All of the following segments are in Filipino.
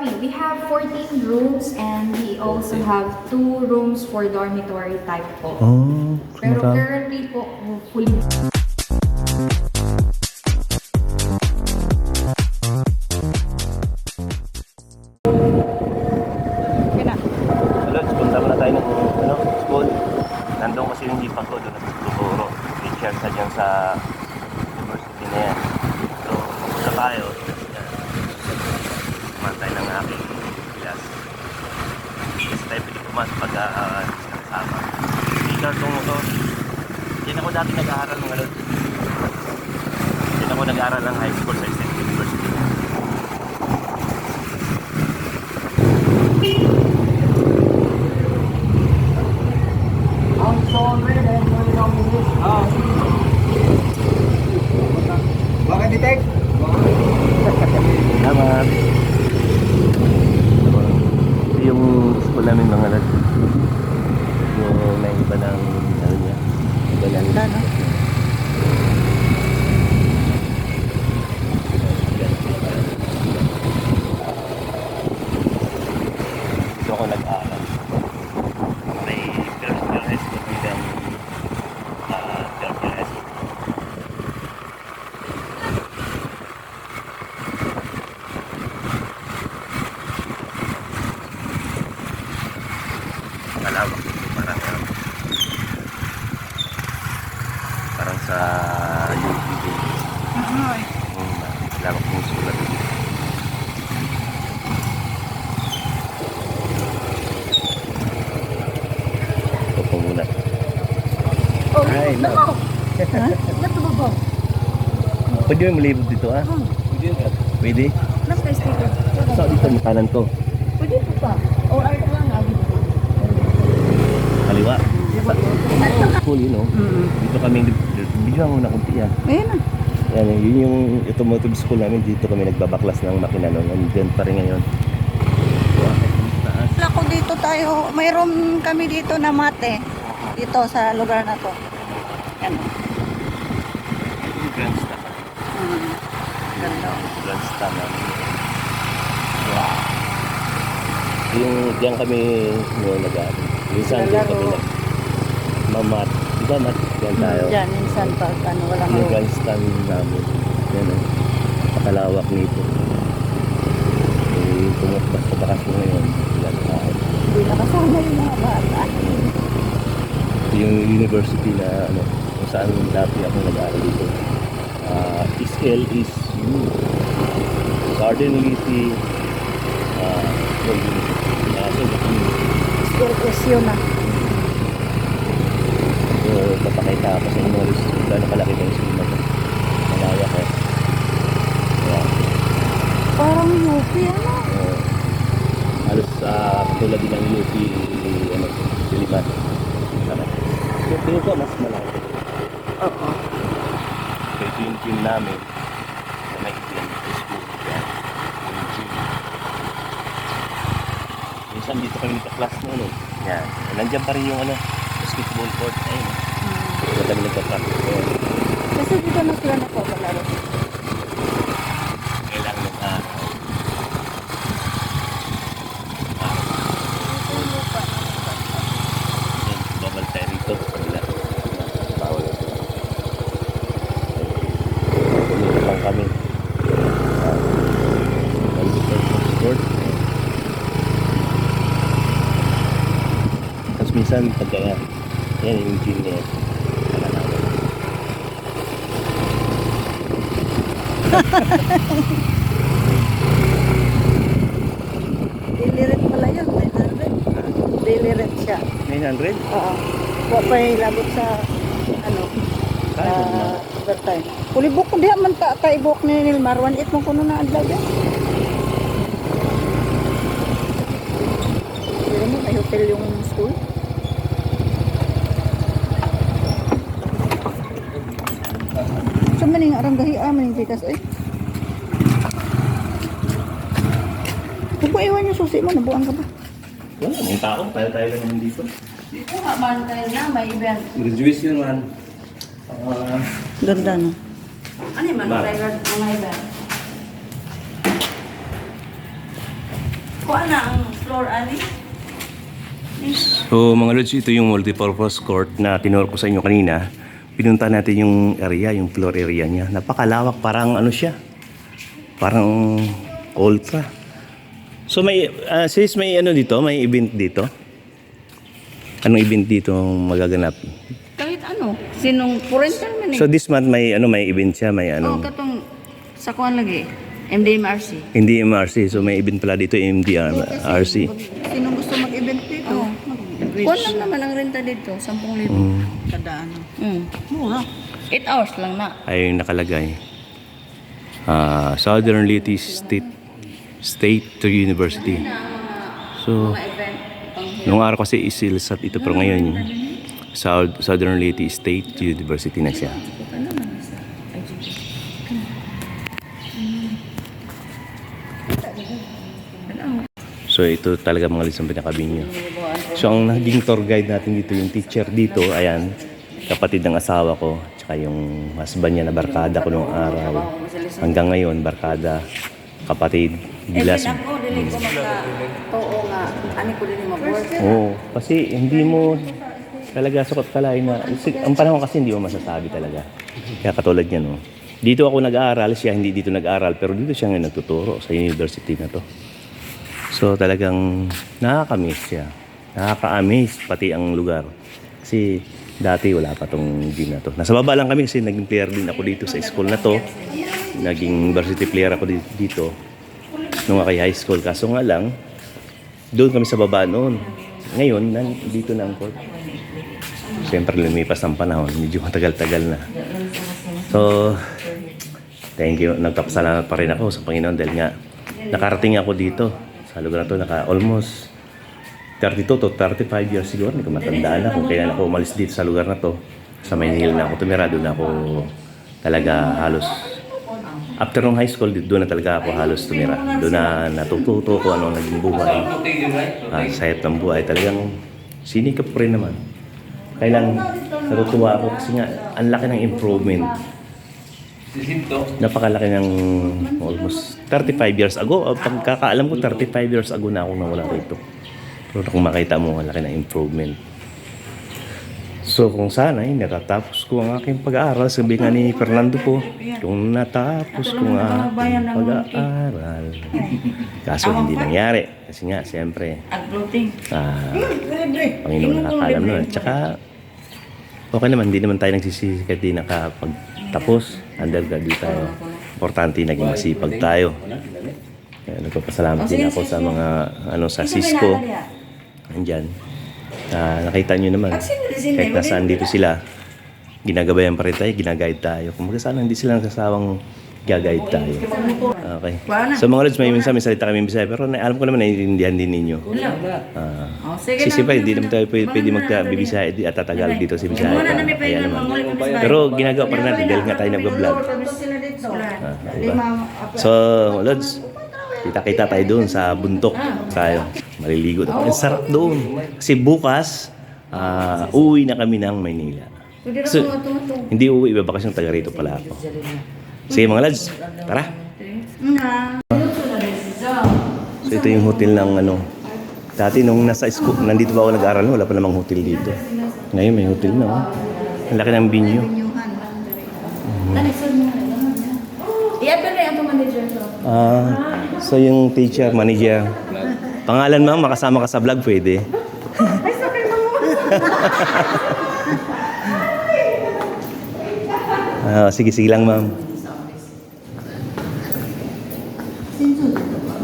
kami. We have 14 rooms and we also have two rooms for dormitory type po. Oh, Pero marami. currently po, fully Kasi tayo pwede pumasok pag uh, kasama. Speaker tong ito. Diyan ako dati nag-aaral ng ano. Diyan ako nag-aaral ng high school sa State University. Bakit detect? Salamat. Ito yung school namin mga lad. Yung iba ng ano niya. Ganda no? Dito ako nag-aaral. May first year high school bilang uh, third year high school. malawak parang ano, parang sa UP din yung malawak yung sulat ito po muna. Oh, Ay, no. ba ba? pwede yung malibot dito ah? Pwede Nasa kay sticker. so dito. Yung kanan ko. Pwede po pa. Or ay lang nga dito. kaliwa school yun know dito kami video ang una kunti yan Ayun na. Yan, yun yung automotive school namin. Dito kami nagbabaklas ng makina noon. Nandiyan pa rin ngayon. Wala ko dito tayo. Mayroon kami dito na mate. Dito sa lugar na to. Yan. Yung grandstand. Hmm. Ganda. Namin. Wow. Yung diyan kami no, nag-aaral. Minsan din kami nag mamat. Di ba mat? Diyan tayo. Diyan, minsan pag ano, walang Yung room. grandstand namin. Yan o. Pakalawak nito. Eh, pumunta sa bakasyon ngayon. Yan tayo. Hindi nakasama yung mga bata. yung university na ano kung saan dati ako nag-aaral dito. Uh, SL is U. Garden Lisi uh, University. Uh, so, School is yun na. So, papakita ako sa inyo is gano'n kalaki ng school na to. Malawak eh. Yeah. Parang UP, ano? Uh, halos uh, katulad din ng UP ano, Diliman. So, tingin ko mas malaki. Oo. So, ito yung gym namin na may gym school. Yan. Yung gym. Minsan dito kami nagka-class na ano. Yan. Nandiyan pa rin yung ano, basketball court. Ayun. Dito kami nagka-practice. Ayun. Kasi dito na sila nagpapalaro. Kailangan ng araw. Bawal tayo rito. Wala. Bawal. Pumunta lang kami. Tapos minsan pag kaya, yan yung gym niya. Kalalaman. Daily rent pala yun. 900. Daily rent siya. 900? Oo. Wa pa yung labot sa ano, na. uh, overtime. Kulibok ko diha man ta kaibok ni Nilmar. 1.8 mo kuno na adlaw yan. Pero mo, may hotel yung school. Maning arang gahi ah, maning tikas eh. Kung ba iwan yung susi mo, nabuang ka ba? Wala, mga tao. Tayo-tayo lang naman dito. Dito nga man tayo na, may event. Graduation man. Ah, Ganda no? Ano yung Ba? mga event? Kuha na ang floor, ani. So mga lods, ito yung multipurpose court na tinuro ko sa inyo kanina. Pinunta natin yung area, yung floor area niya. Napakalawak, parang ano siya. Parang ultra. So may, uh, sis, may ano dito, may event dito? Anong event dito magaganap? Kahit ano. Sinong parental man eh. So this month may ano may event siya, may oh, ano. katong sa kuan lagi. MDMRC. Hindi MRC, so may event pala dito MDRC. Sinong gusto mag-event dito? Kuan lang naman ang renta dito, 10,000. Mm. Kada ano. Mm. Mura. 8 hours lang na. ay nakalagay. Ah, Southern Leyte State State University. So, nung araw kasi isilsat ito pero ngayon yung South, Southern Leyte State University na siya. So ito talaga mga lisang pinakabinyo. So ang naging tour guide natin dito, yung teacher dito, ayan, kapatid ng asawa ko, tsaka yung husband niya na barkada ko noong araw. Hanggang ngayon, barkada, kapatid, bilas. Ako, dili ko magka too nga. Ani ko din mag-work. Oo, kasi hindi mo talaga sukot kalay na, ang panahon kasi hindi mo masasabi talaga. Kaya katulad niya, no. Dito ako nag-aaral, siya hindi dito nag-aaral, pero dito siya ngayon nagtuturo sa university na to. So talagang nakaka-miss siya. Nakaka-amaze pati ang lugar. Kasi dati wala pa tong gym na to. Nasa baba lang kami kasi naging player din ako dito sa school na to. Naging varsity player ako di- dito nung ako high school. Kaso nga lang, doon kami sa baba noon. Ngayon, nandito na ang court. Siyempre lumipas ang panahon. Medyo matagal-tagal na. So, thank you. Nagpapasalamat pa rin ako sa Panginoon dahil nga nakarating ako dito sa lugar na to. Naka almost 32 to 35 years siguro. Hindi ko matandaan na kung kailan ako umalis dito sa lugar na to. Sa Maynila na ako tumira. Doon ako talaga halos After nung high school, doon na talaga ako halos tumira. Doon na natututo ko ano naging buhay. Ah, sayap ng buhay. Talagang sinikap ko rin naman. Kailan natutuwa ako kasi nga ang laki ng improvement. Napakalaki ng almost 35 years ago. Pagkakaalam ko, 35 years ago na ako nawala rito. Pero kung makita mo, ang laki ng improvement. So kung sana ay natatapos ko ang aking pag-aaral, sabi nga ni Fernando po, kung natapos ko ang aking pag-aaral. Kaso hindi nangyari. Kasi nga, siyempre, ah, Panginoon nakakalam nun. Tsaka, okay naman, hindi naman tayo nagsisisi kahit di nakapagtapos. Undergraduate tayo. Importante, naging masipag tayo. Kaya nagpapasalamat din ako sa mga, ano, sa Cisco. Andyan. Ah, nakita nyo naman, kahit nasaan dito sila, ginagabayan pa rin tayo, ginaguide tayo. Kung sana hindi sila nagsasawang gaguide tayo. Okay. So mga lods, may minsan may salita kami Bisaya, pero na, alam ko naman naiintindihan din ninyo. Ah, Oh, sige Kasi pa, hindi naman tayo pwede, pwede magbibisaya at tatagal dito si Bisaya. Pwede naman. Pero ginagawa pa rin natin dahil nga tayo nag-vlog. Ah, diba? So, Lods, kita-kita tayo doon sa bundok tayo. Maliligo tayo. Ang sarap doon. Kasi bukas, ah, uuwi na kami ng Maynila. So, hindi uuwi, iba bakasyon taga rito pala ako. Sige mga lads, tara. So ito yung hotel ng ano. Dati nung nasa school, nandito pa ako nag-aaral, wala pa namang hotel dito. Ngayon may hotel na. Oh. Ang laki ng binyo. Na. Ah, so yung teacher, manager. Pangalan ma'am, makasama ka sa vlog, pwede. Ah, sige, sige lang ma'am.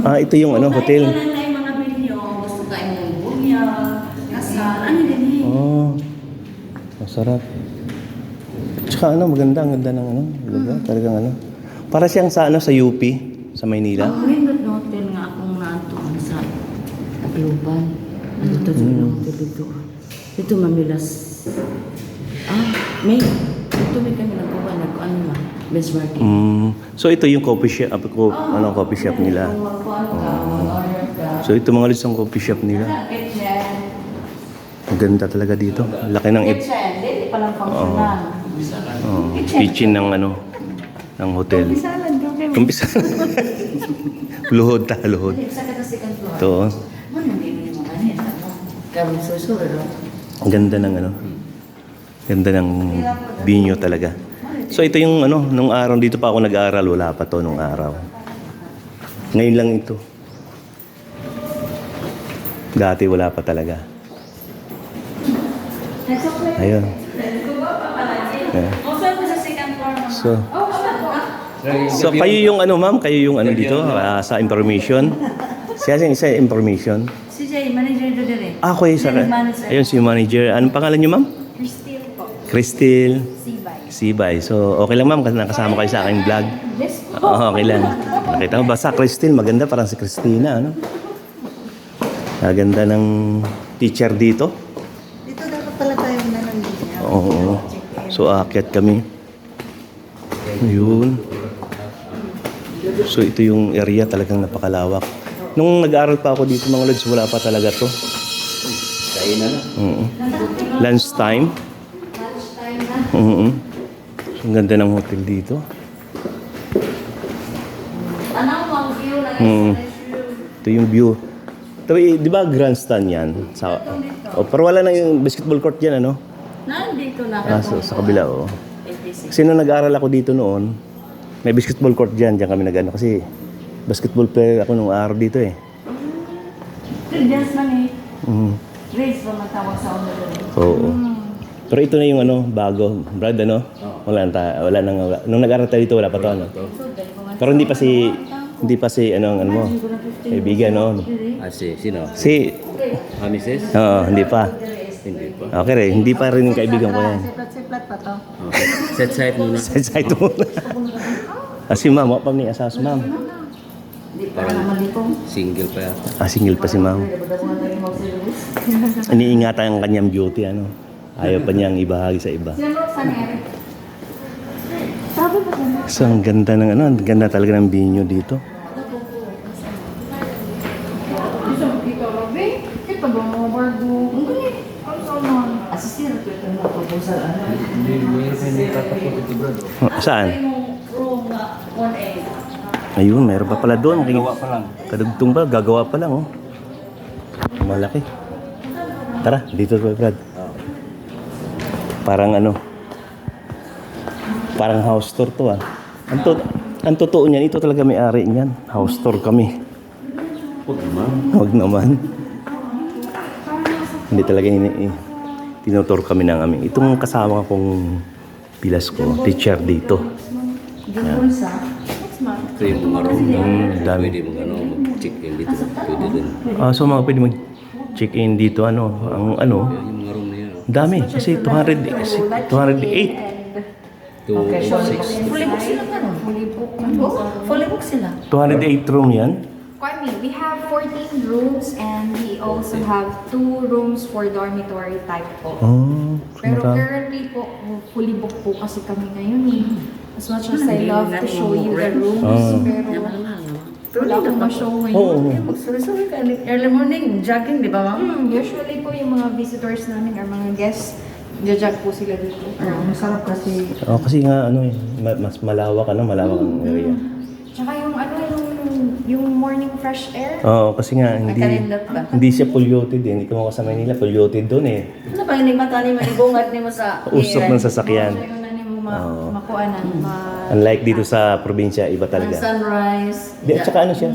Ah, ito yung ano, hotel. Oh, masarap. Tsaka ano, maganda, ang ganda ng ano, lugar, talagang ano. Para siyang sa ano, sa UP, sa Maynila. Ang nindot na hotel nga akong naatuan sa Tagluban. Ano to mm. hotel dito? Dito mamilas. Ah, may. Dito may kami nagkuha, nag-ano na, benchmarking. Mm, so ito yung coffee shop, ah, ko, ano, coffee shop nila. So ito mga list ang coffee shop nila. Ang ganda talaga dito. Laki ng Kitchen, dili pa lang functional. oh, kitchen ng ano, ng hotel. Salad, okay. Kumpisa. luhod ta, luhod. Sa Ito, oh. Ano hindi mo yung mga nila? Susunod. Ang ganda ng ano. Ganda ng binyo talaga. So ito yung ano, nung araw dito pa ako nag-aaral, wala pa to nung araw. Ngayon lang ito. Dati wala pa talaga. Ayun. Yeah. So, so kayo yung ano ma'am, kayo yung ano dito ah, sa information. Siya yung isa information. Si Jay, manager do dire. Ah, ako yung sa... Ayun si manager. Anong pangalan niyo ma'am? Christine po. Crystal Sibay. Sibay. So, okay lang ma'am kasi nakasama kayo sa aking vlog. Yes po. Oo, okay lang. Nakita mo, basta Crystal, maganda parang si Christina, ano? Maganda ng teacher dito. Dito dapat pala tayo nananggina. Oo. So, aakyat kami. Ayun. So, ito yung area talagang napakalawak. Nung nag-aaral pa ako dito mga lods, wala pa talaga to. Kainan na. Oo. Lunch time. Lunchtime na. Oo. So, ang ganda ng hotel dito. Mo ang view ng Mm. Ito yung view. Ito, eh, di ba grandstand yan? Sa, oh, pero wala na yung basketball court dyan, ano? Nandito na Ah, sa, sa kabila, oh. Kasi nung nag-aaral ako dito noon, may basketball court dyan, dyan kami nag-ano. Kasi basketball player ako nung araw dito eh. Dance man eh. Mm. Race ba matawag sa ulo doon? Oo. Pero ito na yung ano, bago. Brad, ano? Wala na, ta- wala nang, wala. Nung nag-aaral tayo dito, wala pa to, ano? Pero hindi pa si, hindi pa si, ano, ang ano mo, kaibigan, no? Ah, si, sino? Si, Ah, Mrs.? oo, hindi pa. Hindi pa. Okay rin, hindi pa rin yung kaibigan ko yan. Siplat-siplat pa to. Okay. Set side muna. Sa side mo. Ah, si ma'am, wala pa ni asas ma'am. Hindi pa naman dito. Single pa yata. Ah, single pa si ma'am. Iniingatan ang kanyang beauty, ano. Ayaw pa niyang ibahagi sa iba. So, ang ganda ng ano, ang ganda talaga ng binyo dito. Gusto Ayun, mayroon pa pala doon. Gawa pa lang. Kadugtong pa, gagawa pa lang, oh. Malaki. Tara, dito pa, Brad. Parang ano, parang house tour to, ah. Ang, to- ang totoo niyan, ito talaga may-ari niyan. House tour kami. Huwag naman. Huwag naman. Hindi talaga ini eh, tinutur kami ng aming. Itong kasama kong pilas ko, teacher dito. Ito yung mga room na Mm, dami. pwede mong ano, mag-check in dito. Pwede dun. Ah, so mga pwede mag-check-in dito, ano, ang ano, Yan yung mga room na yan. ang dami. Kasi 200, 208. Two, six. Fully book sila ka no? Fully book. Oo, fully book sila. 208 room yan. Kwame, we have 14 rooms and we also have two rooms for dormitory type po. Oh, Pero marami. currently po, fully booked po kasi kami ngayon eh. As much as I love to show you the rooms, Ah. pero wala akong ma-show Oo. ngayon. Magsulit-sulit ka. Early morning, jogging, di ba ma'am? Hmm, usually po yung mga visitors namin or mga guests, jajag po sila dito. Ang sarap kasi. Oh, kasi nga, ano eh, ma- mas malawak, ano, malawak ang area. Tsaka yung ano, yung, yung morning fresh air. Oo, kasi nga, hindi, ba? hindi siya polluted eh. Hindi ko sa Manila, polluted doon eh. Ano ba, hindi mata ni malibungat ni mo sa... Usok ng sasakyan. Ma Oo. makuha na, ma- Unlike dito sa probinsya, iba Ang talaga. sunrise. Di, at saka ano siya,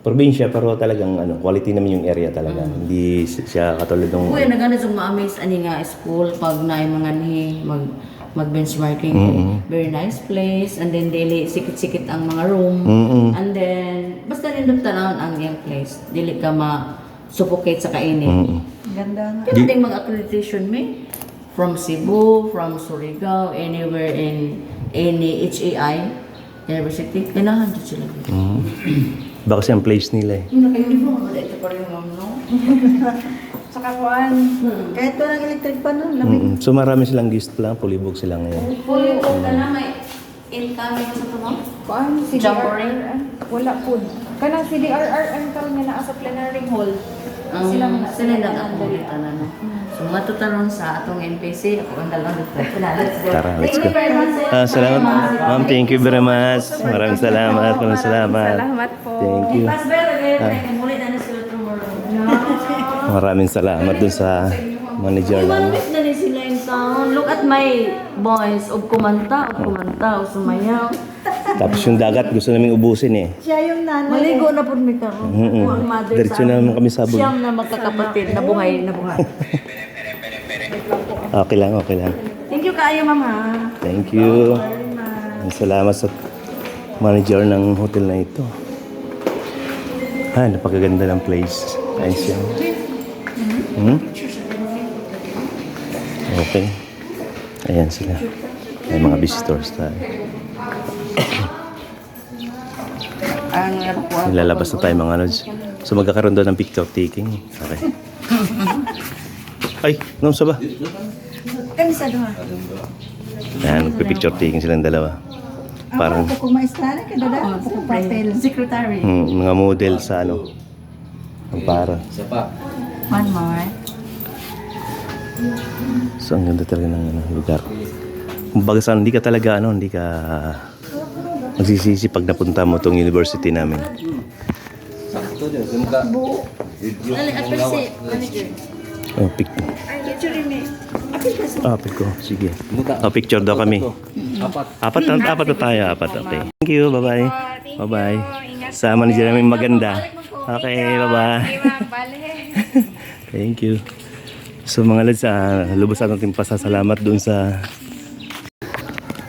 probinsya pero talagang ano, quality naman yung area talaga. Hindi siya katulad ng... Uy, nagana sa ma-amaze ani nga school pag na mga ni mag mag benchmarking Mm-mm. very nice place and then dili sikit-sikit ang mga room Mm-mm. and then basta nindot tanawon ang iyang place dili ka ma suffocate sa kainit Mm-mm. Ganda nga. Pero ding mag accreditation me from Cebu from Surigao anywhere in any HAI university kailangan dito sila dito Mm. Baka kasi ang place nila eh. Yung nakainin mo, wala ito pa rin ma'am, no? Saka kuan. Kahit walang electric pa nun. Lamig. Mm-mm. So marami silang guest lang, pulibog sila ngayon. Booked ka na, may incoming sa ito, ma'am? Kuan, si Jamboree? DRR, wala po. Kanang si DRR ang karon nga naa sa plenary hall. Ang Sila na- sila ako dito na, no? So, matutaron sa atong NPC, ako ang. Let's go. Tara, let's Thank go. you very much, sir. Ah, salamat. Ma'am, thank you very much. Maraming salamat. Maraming salamat. Salamat po. Thank you. Eh, sila Maraming salamat dun sa manager namin. Na ni sila yung sound. Look at my boys. Og kumanta, og kumanta, og sumayaw. Tapos yung dagat gusto namin ubusin eh. Siya yung nanay. Maligo na po mi karon. Mm-mm. Ako ang mother Diretso na naman kami sa bun. Siyam na magkakapatid na buhay na buhay. Okay lang, okay lang. Thank you kaayo mama. Thank you. Salamat sa manager ng hotel na ito. Ah, napakaganda ng place. Ayos yan. Hmm? Okay. Ayan sila. May mga visitors tayo. Ang airport. Lalabas na tayo mga lods. So magkakaroon doon ng picture taking. Okay. Ay, nung sa ba? Kani sa doha. Ayan, magpipicture taking silang dalawa. Parang Ako kung maestra ka dada. Ako papel. Secretary. hmm, mga model sa ano. Ang para. Isa pa. One more. So ang ganda talaga ng ano, lugar. Kumbaga sa hindi ka talaga ano, hindi ka magsisisi pag napunta mo tong university namin. Sakto din. Sumuka. Dali, apelsi. Manager. Oh, pic ah, pic ko. Sige. Oh, picture daw kami. Apat. Apat apat na tayo, apat. Okay. Thank you, bye-bye. Bye-bye. Sa manager namin maganda. Okay, bye-bye. Thank you. So mga lads, uh, lubusan natin pasasalamat doon sa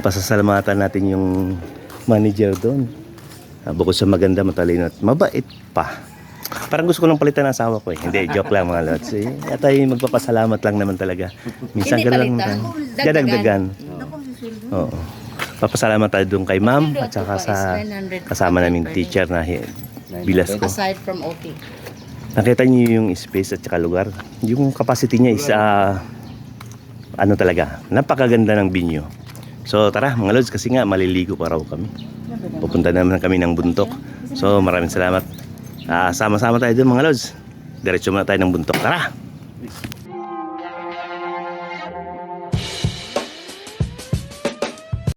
pasasalamatan natin yung manager doon. Ah, bukod sa maganda, matalino at mabait pa. Parang gusto ko nang palitan ng asawa ko eh. Hindi, joke lang mga lods. Eh, at ay magpapasalamat lang naman talaga. Minsan Hindi ganun lang. palitan. naman. Dadagdagan. Oo. Papasalamat tayo doon kay ma'am at saka sa kasama naming teacher na hi- bilas ko. Aside from okay. Nakita niyo yung space at saka lugar. Yung capacity niya is ah, ano talaga, napakaganda ng binyo. So tara mga lods kasi nga maliligo pa raw kami. Pupunta naman kami ng buntok. So maraming salamat. Ah, sama-sama tayo doon mga lods. Diretso muna tayo ng buntok. Tara!